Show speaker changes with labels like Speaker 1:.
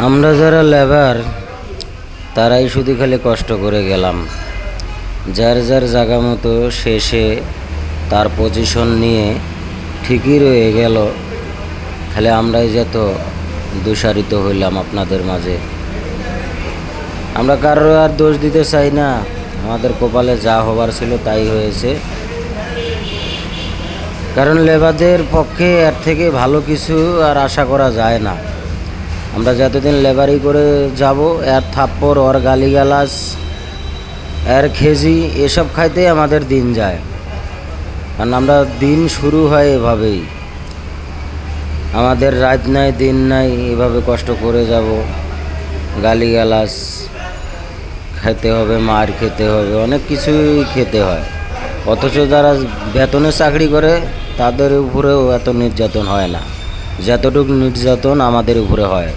Speaker 1: আমরা যারা লেবার, তারাই শুধু খালি কষ্ট করে গেলাম। যার যার জায়গা মতো শেষে তার পজিশন নিয়ে ঠিকই রয়ে গেল। খালি আমরাই যত দোষারিত হইলাম আপনাদের মাঝে। আমরা কারোর আর দোষ দিতে চাই না। আমাদের কপালে যা হবার ছিল তাই হয়েছে। কারণ লেবারদের পক্ষে এর থেকে ভালো কিছু আর আশা করা যায় না। আমরা যতদিন লেবারি করে যাব, এর থাপ্পড়, ওর গালিগালাজ, এর খেজি, এসব খাইতে আমাদের দিন যায়। কারণ আমরা দিন শুরু হয় এভাবেই। আমাদের রাত নাই, দিন নাই, এভাবে কষ্ট করে যাব। গালিগালাজ, খেতে হবে, মার খেতে হবে, অনেক কিছুই খেতে হয়। অথচ যারা বেতনে চাকরি করে, তাদের উপরেও এত নির্যাতন হয় না। যতটুকু নির্যাতন আমাদের উপরে হয়।